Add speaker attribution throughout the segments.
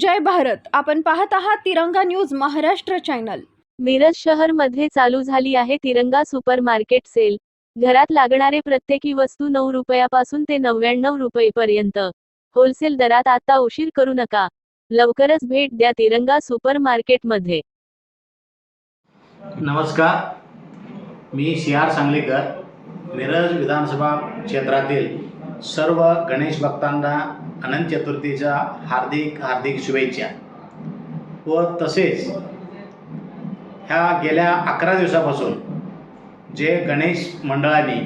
Speaker 1: जय भारत. आपण पाहत आहात तिरंगा न्यूज महाराष्ट्र चॅनल.
Speaker 2: मिरज शहरमध्ये चालू झाली आहे तिरंगा सुपर मार्केट सेल. घरात लागणारे प्रत्येकी वस्तू नऊ रुपयापासून ते नव्याण्णव रुपयेपर्यंत. होलसेल दरात आता उशीर करू नका. लवकरच भेट द्या तिरंगा सुपर मार्केटमध्ये
Speaker 3: नमस्कार. मी सी आर सांगलीकर मिरज विधानसभा क्षेत्रातील सर्व गणेश भक्तांना अनंत चतुर्थीच्या हार्दिक हार्दिक शुभेच्छा. व तसेच ह्या गेल्या अकरा दिवसापासून जे गणेश मंडळांनी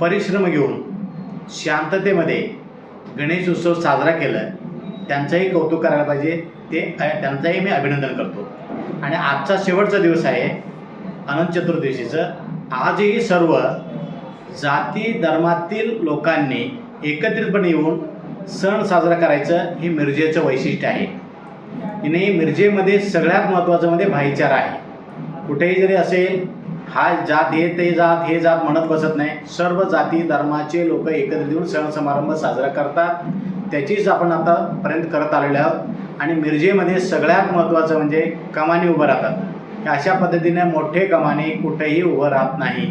Speaker 3: परिश्रम घेऊन शांततेमध्ये गणेश उत्सव साजरा केला त्यांचंही कौतुक करायला पाहिजे. ते त्यांचंही मी अभिनंदन करतो. आणि आजचा शेवटचा दिवस आहे अनंत चतुर्दशीचं आजही सर्व जाती धर्मातील लोकांनी एकत्रितपणे येऊन सण साजरा करायचं हे मिरजेचं वैशिष्ट्य आहे. आणि मिरजेमध्ये सगळ्यात महत्त्वाचं म्हणजे भाईचारा आहे. कुठेही जरी असेल हा जात हे ते जात हे जात म्हणत बसत नाही. सर्व जाती धर्माचे लोक एकत्रित येऊन सण समारंभ साजरा करतात. त्याचीच आपण आतापर्यंत करत आलेलो आहोत. आणि मिरजेमध्ये सगळ्यात महत्त्वाचं म्हणजे कमानी उभं राहतात. अशा पद्धतीने मोठे कमानी कुठेही उभं राहत नाही.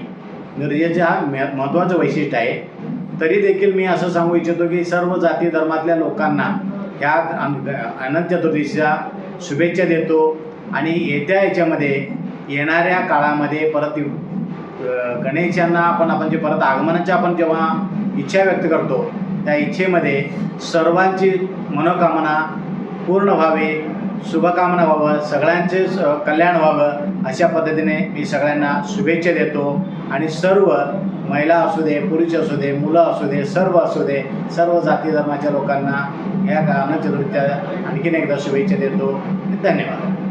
Speaker 3: मिरजेचं हा महत्त्वाचं वैशिष्ट्य आहे. तरी देखील मी असं सांगू इच्छितो की सर्व जाती धर्मातल्या लोकांना ह्या अन- अनंत चतुर्दशीच्या शुभेच्छा देतो आणि येत्या याच्यामध्ये येणाऱ्या काळामध्ये परत अ, गणेशांना आपण आपण जे परत आगमनाच्या आपण जेव्हा इच्छा व्यक्त करतो त्या इच्छेमध्ये सर्वांची मनोकामना पूर्ण व्हावे. शुभकामना व्हावं सगळ्यांचे कल्याण व्हावं. अशा पद्धतीने मी सगळ्यांना शुभेच्छा देतो. आणि सर्व महिला असू दे पुरुष असू दे मुलं असू दे सर्व असू दे सर्व जाती धर्माच्या लोकांना ह्या अनंत चतुर्थीच्या आणखीन एकदा शुभेच्छा देतो. धन्यवाद.